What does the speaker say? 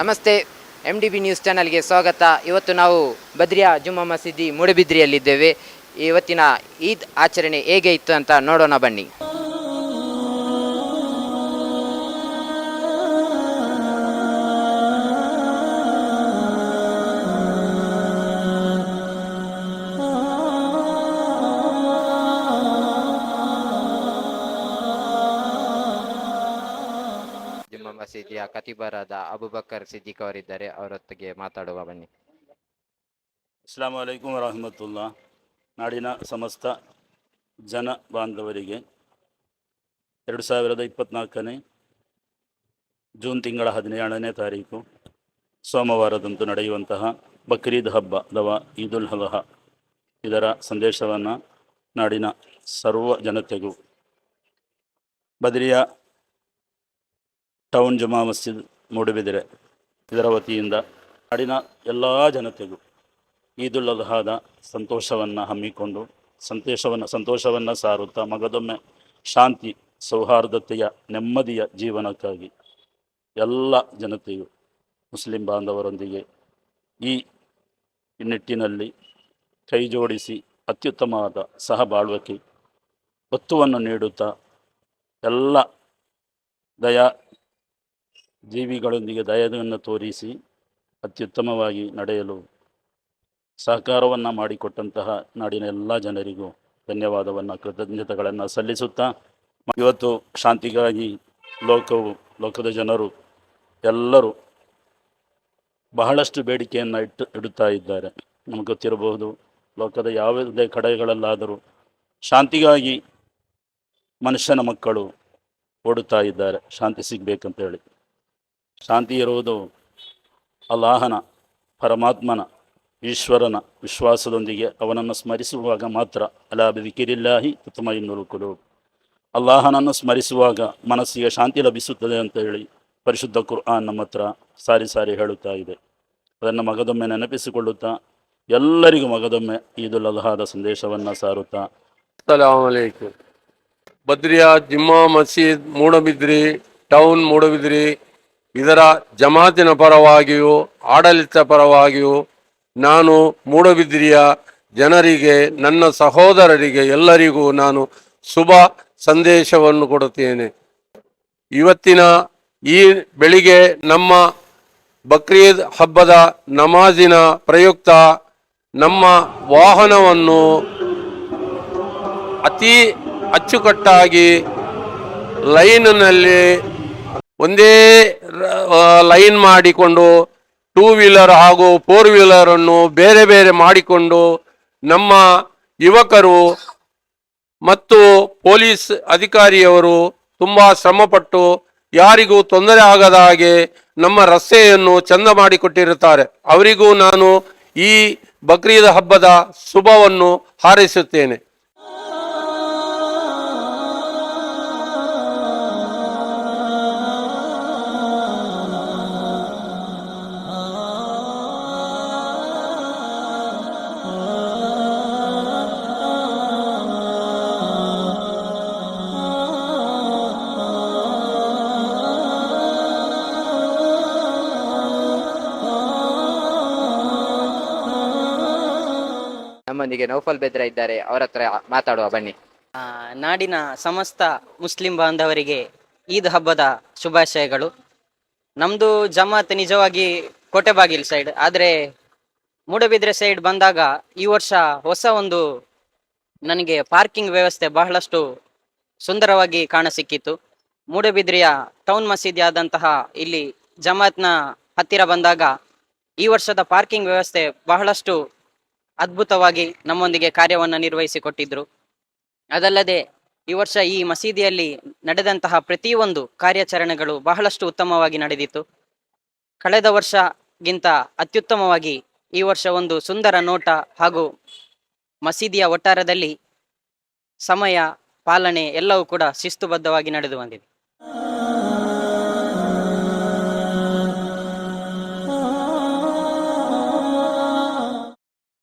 ನಮಸ್ತೆ. M D B news ಚಾನಲ್ಗೆ ಸ್ವಾಗತ. ಇವತ್ತು ನಾವು ಬದ್ರಿಯಾ ಜುಮ್ಮಾ ಮಸೀದಿ ಮೂಡಬಿದ್ರಿಯಲ್ಲಿದ್ದೇವೆ. ಇವತ್ತಿನ ಈದ್ ಆಚರಣೆ ಹೇಗೆ ಇತ್ತು ಅಂತ ನೋಡೋಣ ಬನ್ನಿ. ಜುಮ್ಮಾ ಮಸೀದಿಯ ಕತಿಬರಾದ ಅಬುಬಕರ್ ಸಿದ್ದಿಕ್ ಅವರಿದ್ದಾರೆ ಅವರೊತ್ತಿಗೆ ಮಾತಾಡುವ ಬನ್ನಿ. ಅಸ್ಲಾಂ ವಲೈಕುಮ್ ವರಹಮತುಲ್ಲಾ. ನಾಡಿನ ಸಮಸ್ತ ಜನ ಬಾಂಧವರಿಗೆ ಎರಡು ಸಾವಿರದ ಇಪ್ಪತ್ನಾಲ್ಕನೇ ಜೂನ್ ತಿಂಗಳ ಹದಿನೇಳನೇ ತಾರೀಕು ಸೋಮವಾರದಂದು ನಡೆಯುವಂತಹ ಬಕ್ರೀದ್ ಹಬ್ಬ ಅಥವಾ ಈದುಲ್ ಅಲಹ. ಇದರ ಸಂದೇಶವನ್ನು ನಾಡಿನ ಸರ್ವ ಜನತೆಗೂ. ಬದರಿಯ ಟೌನ್ ಜಮಾ ಮಸ್ಜಿದ್ ಮೂಡುಬಿದಿರೆ. ಇದರ ವತಿಯಿಂದ ನಾಡಿನ ಎಲ್ಲ ಜನತೆಗೂ ಈದುಲ್ ಅಲ್ಹಾದ ಸಂತೋಷವನ್ನು ಹಮ್ಮಿಕೊಂಡು ಸಂತೋಷವನ್ನು ಸಂತೋಷವನ್ನು ಸಾರುತ್ತಾ ಮಗದೊಮ್ಮೆ ಶಾಂತಿ, ಸೌಹಾರ್ದತೆಯ, ನೆಮ್ಮದಿಯ ಜೀವನಕ್ಕಾಗಿ ಎಲ್ಲ ಜನತೆಯು ಮುಸ್ಲಿಂ ಬಾಂಧವರೊಂದಿಗೆ ಈ ನಿಟ್ಟಿನಲ್ಲಿ ಕೈ ಜೋಡಿಸಿ ಅತ್ಯುತ್ತಮವಾದ ಸಹಬಾಳ್ವಕೆ ಒತ್ತುವನ್ನು ನೀಡುತ್ತಾ ಎಲ್ಲ ದಯಾ ಜೀವಿಗಳೊಂದಿಗೆ ದಯವನ್ನು ತೋರಿಸಿ ಅತ್ಯುತ್ತಮವಾಗಿ ನಡೆಯಲು ಸಹಕಾರವನ್ನು ಮಾಡಿಕೊಟ್ಟಂತಹ ನಾಡಿನ ಎಲ್ಲ ಜನರಿಗೂ ಧನ್ಯವಾದವನ್ನು, ಕೃತಜ್ಞತೆಗಳನ್ನು ಸಲ್ಲಿಸುತ್ತಾ ಇವತ್ತು ಶಾಂತಿಗಾಗಿ ಲೋಕವು, ಲೋಕದ ಜನರು ಎಲ್ಲರೂ ಬಹಳಷ್ಟು ಬೇಡಿಕೆಯನ್ನು ಇಟ್ಟು, ಇಡುತ್ತಾ ಇದ್ದಾರೆ. ನಮಗೆ ಗೊತ್ತಿರಬಹುದು, ಲೋಕದ ಯಾವುದೇ ಕಡೆಗಳಲ್ಲಾದರೂ ಶಾಂತಿಗಾಗಿ ಮನುಷ್ಯನ ಮಕ್ಕಳು ಓಡುತ್ತಾ ಇದ್ದಾರೆ. ಶಾಂತಿ ಸಿಗಬೇಕಂತ ಹೇಳಿ ಶಾಂತಿ ಇರುವುದು ಅಲ್ಲಾಹನ, ಪರಮಾತ್ಮನ, ಈಶ್ವರನ ವಿಶ್ವಾಸದೊಂದಿಗೆ ಅವನನ್ನು ಸ್ಮರಿಸುವಾಗ ಮಾತ್ರ. ಅಲಾ ಬಿಕಿರಿಲ್ಲಾಹಿ ಉತ್ತಮ ಕುಲು ಅಲ್ಲಾಹನನ್ನು ಸ್ಮರಿಸುವಾಗ ಮನಸ್ಸಿಗೆ ಶಾಂತಿ ಲಭಿಸುತ್ತದೆ ಅಂತ ಹೇಳಿ ಪರಿಶುದ್ಧ ಕುರ್ಆನ್ ನಮ್ಮ ಹತ್ರ ಸಾರಿ ಸಾರಿ ಹೇಳುತ್ತಾ ಇದೆ. ಅದನ್ನು ಮಗದೊಮ್ಮೆ ನೆನಪಿಸಿಕೊಳ್ಳುತ್ತಾ, ಎಲ್ಲರಿಗೂ ಮಗದೊಮ್ಮೆ ಈದುಲ್ ಅಲ್ಹಾದ ಸಂದೇಶವನ್ನು ಸಾರುತ್ತಾ. ಸಲಾಮಲೈಕು ಬದ್ರಿಯಾ, ಜಿಮ್ಮಾ, ಮಸೀದ್, ಮೂಡಬಿದ್ರಿ, ಟೌನ್, ಮೂಡಬಿದ್ರಿ ಇದರ ಜಮಾತಿನ ಪರವಾಗಿಯೂ ಆಡಳಿತ ಪರವಾಗಿಯೂ ನಾನು ಮೂಡಬಿದ್ರಿಯ ಜನರಿಗೆ, ನನ್ನ ಸಹೋದರರಿಗೆ ಎಲ್ಲರಿಗೂ ನಾನು ಶುಭ ಸಂದೇಶವನ್ನು ಕೊಡುತ್ತೇನೆ. ಇವತ್ತಿನ ಈ ಬೆಳಿಗ್ಗೆ ನಮ್ಮ ಬಕ್ರೀದ್ ಹಬ್ಬದ ನಮಾಜಿನ ಪ್ರಯುಕ್ತ ನಮ್ಮ ವಾಹನವನ್ನು ಅತಿ ಅಚ್ಚುಕಟ್ಟಾಗಿ ಲೈನ್ನಲ್ಲಿ ಒಂದೇ ಲೈನ್ ಮಾಡಿಕೊಂಡು ಟೂ ವೀಲರ್ ಹಾಗೂ ಫೋರ್ ವೀಲರನ್ನು ಬೇರೆ ಬೇರೆ ಮಾಡಿಕೊಂಡು ನಮ್ಮ ಯುವಕರು ಮತ್ತು ಪೊಲೀಸ್ ಅಧಿಕಾರಿಯವರು ತುಂಬ ಶ್ರಮಪಟ್ಟು ಯಾರಿಗೂ ತೊಂದರೆ ಆಗದ ಹಾಗೆ ನಮ್ಮ ರಸ್ತೆಯನ್ನು ಚಂದ ಮಾಡಿಕೊಟ್ಟಿರುತ್ತಾರೆ. ಅವರಿಗೂ ನಾನು ಈ ಬಕ್ರೀದ್ ಹಬ್ಬದ ಶುಭವನ್ನು ಹಾರೈಸುತ್ತೇನೆ. ನಮ್ಮೊಂದಿಗೆ ನೌಫಲ್ ಬೆದ್ರ ಇದ್ದಾರೆ ಅವರ ಹತ್ರ ಮಾತಾಡುವ ಬನ್ನಿ. ಆ, ನಾಡಿನ ಸಮಸ್ತ ಮುಸ್ಲಿಂ ಬಾಂಧವರಿಗೆ ಈದ್ ಹಬ್ಬದ ಶುಭಾಶಯಗಳು. ನಮ್ದು ಜಮಾತ್ ನಿಜವಾಗಿ ಕೋಟೆಬಾಗಿಲ್ ಸೈಡ್ ಆದ್ರೆ ಮೂಡಬಿದ್ರೆ ಸೈಡ್ ಬಂದಾಗ ಈ ವರ್ಷ ಹೊಸ ಒಂದು ನನಗೆ ಪಾರ್ಕಿಂಗ್ ವ್ಯವಸ್ಥೆ ಬಹಳಷ್ಟು ಸುಂದರವಾಗಿ ಕಾಣಸಿಕ್ಕಿತ್ತು. ಮೂಡಬಿದ್ರೆಯ ಟೌನ್ ಮಸೀದಿ ಆದಂತಹ ಇಲ್ಲಿ ಜಮಾತ್ನ ಹತ್ತಿರ ಬಂದಾಗ ಈ ವರ್ಷದ ಪಾರ್ಕಿಂಗ್ ವ್ಯವಸ್ಥೆ ಬಹಳಷ್ಟು ಅದ್ಭುತವಾಗಿ ನಮ್ಮೊಂದಿಗೆ ಕಾರ್ಯವನ್ನು ನಿರ್ವಹಿಸಿಕೊಟ್ಟಿದ್ರು. ಅದಲ್ಲದೆ ಈ ವರ್ಷ ಈ ಮಸೀದಿಯಲ್ಲಿ ನಡೆದಂತಹ ಪ್ರತಿಯೊಂದು ಕಾರ್ಯಾಚರಣೆಗಳು ಬಹಳಷ್ಟು ಉತ್ತಮವಾಗಿ ನಡೆದಿತ್ತು. ಕಳೆದ ವರ್ಷಗಿಂತ ಅತ್ಯುತ್ತಮವಾಗಿ ಈ ವರ್ಷ ಒಂದು ಸುಂದರ ನೋಟ ಹಾಗೂ ಮಸೀದಿಯ ಒಟ್ಟಾರದಲ್ಲಿ ಸಮಯ, ಪಾಲನೆ ಎಲ್ಲವೂ ಕೂಡ ಶಿಸ್ತುಬದ್ಧವಾಗಿ ನಡೆದು ಬಂದಿದೆ.